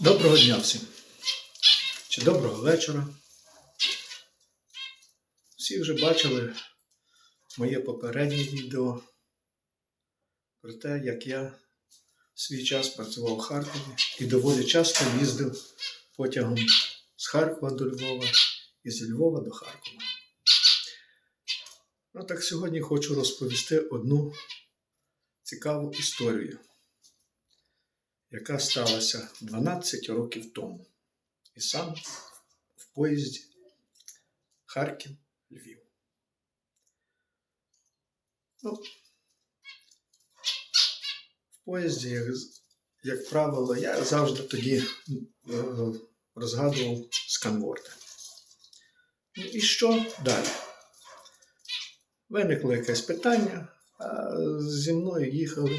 Доброго дня всім. Чи доброго вечора. Всі вже бачили моє попереднє відео про те, як я свій час працював в Харкові і доволі часто їздив потягом з Харкова до Львова і з Львова до Харкова. Ну так сьогодні хочу розповісти одну цікаву історію яка сталася 12 років тому. І сам в поїзді Харків Львів. Ну, в поїзді, як, як правило, я завжди тоді е, розгадував сканворди. Ну і що далі? Виникло якесь питання, а зі мною їхали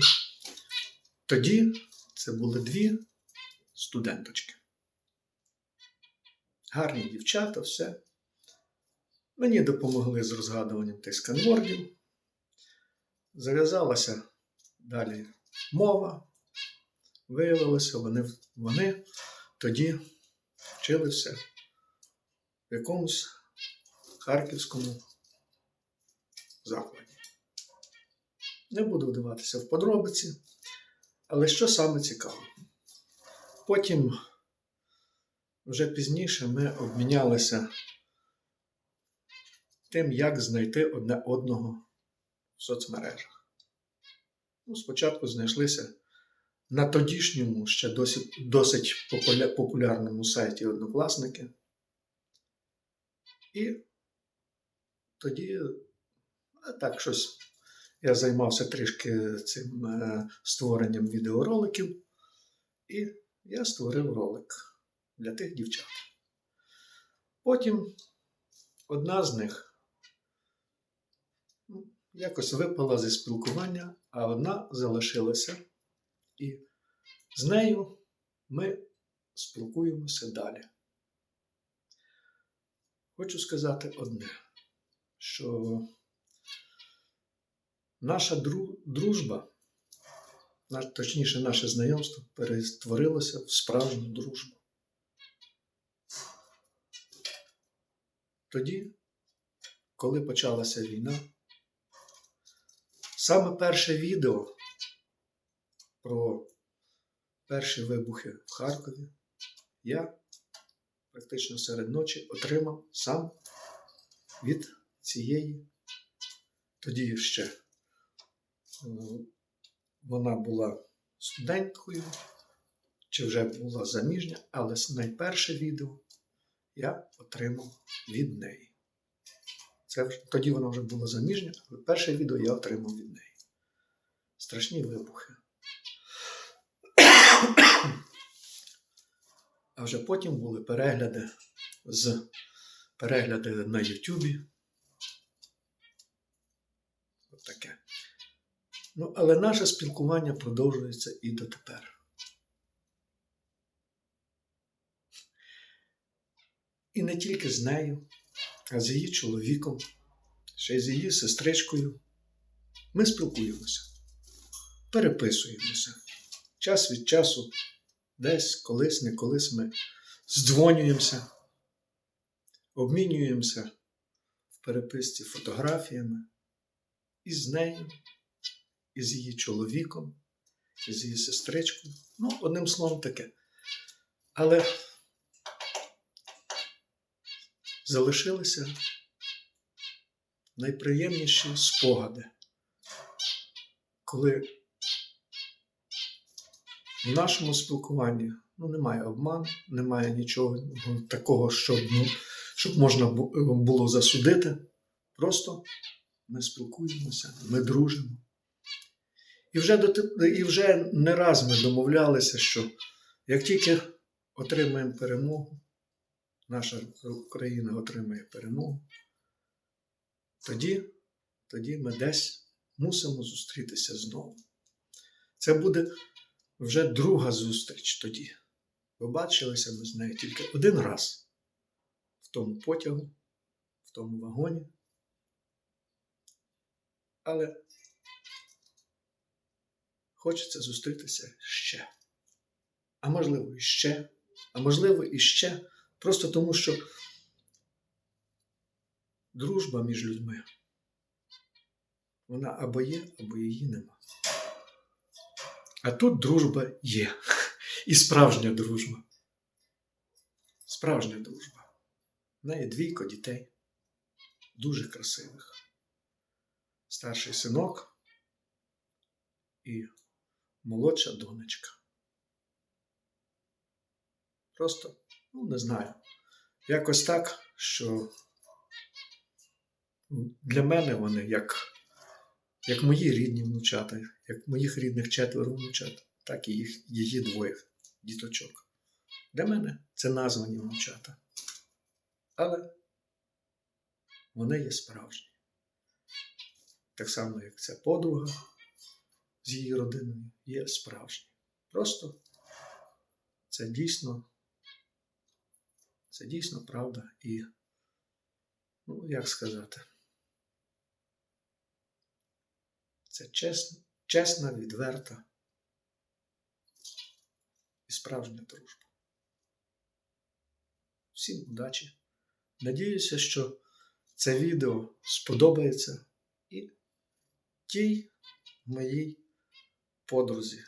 тоді це були дві студенточки. Гарні дівчата, все. Мені допомогли з розгадуванням тих сканвордів. Зав'язалася далі мова. Виявилося, вони, вони тоді вчилися в якомусь харківському закладі. Не буду вдаватися в подробиці. Але що саме цікаво? Потім, вже пізніше, ми обмінялися тим, як знайти одне одного в соцмережах. Ну, спочатку знайшлися на тодішньому, ще досить, досить популярному сайті Однокласники. І тоді так щось я займався трішки цим е, створенням відеороликів, і я створив ролик для тих дівчат. Потім одна з них ну, якось випала зі спілкування, а одна залишилася. І з нею ми спілкуємося далі. Хочу сказати одне, що наша дружба, точніше, наше знайомство перетворилося в справжню дружбу. Тоді, коли почалася війна, саме перше відео про перші вибухи в Харкові я практично серед ночі отримав сам від цієї тоді ще вона була студенткою, чи вже була заміжня, але найперше відео я отримав від неї. Це тоді вона вже була заміжня, але перше відео я отримав від неї. Страшні вибухи. А вже потім були перегляди з перегляди на Ютубі. От таке. Ну, але наше спілкування продовжується і дотепер. І не тільки з нею, а з її чоловіком, ще й з її сестричкою. Ми спілкуємося, переписуємося. Час від часу, десь, колись, не колись ми здзвонюємося, обмінюємося в переписці фотографіями і з нею, і з її чоловіком, і з її сестричкою. Ну, одним словом таке. Але залишилися найприємніші спогади, коли в нашому спілкуванні ну, немає обману, немає нічого такого, щоб, ну, щоб можна було засудити. Просто ми спілкуємося, ми дружимо. І вже, доти- і вже не раз ми домовлялися, що як тільки отримаємо перемогу, наша Україна отримає перемогу, тоді, тоді ми десь мусимо зустрітися знову. Це буде вже друга зустріч тоді. Побачилися ми з нею тільки один раз в тому потягу, в тому вагоні. Але хочеться зустрітися ще. а можливо, іще, а можливо, іще. Просто тому, що дружба між людьми, вона або є, або її нема. А тут дружба є. І справжня дружба. Справжня дружба. В неї двійко дітей, дуже красивих. Старший синок і молодша донечка. Просто, ну, не знаю. Якось так, що для мене вони як, як мої рідні внучата, як моїх рідних четверо внучат, так і їх, її двоє діточок. Для мене це названі внучата. Але вони є справжні. Так само, як ця подруга з її родиною є справжні. Просто це дійсно, це дійсно правда і, ну, як сказати, це чесна, чесна, відверта і справжня дружба. Всім удачі! Надіюся, що це відео сподобається і тій моїй подрузі.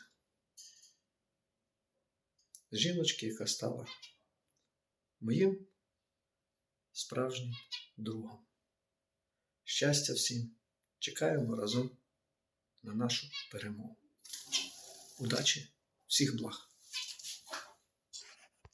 Жіночки, яка стала моїм справжнім другом. Щастя всім! Чекаємо разом на нашу перемогу. Удачі, всіх благ!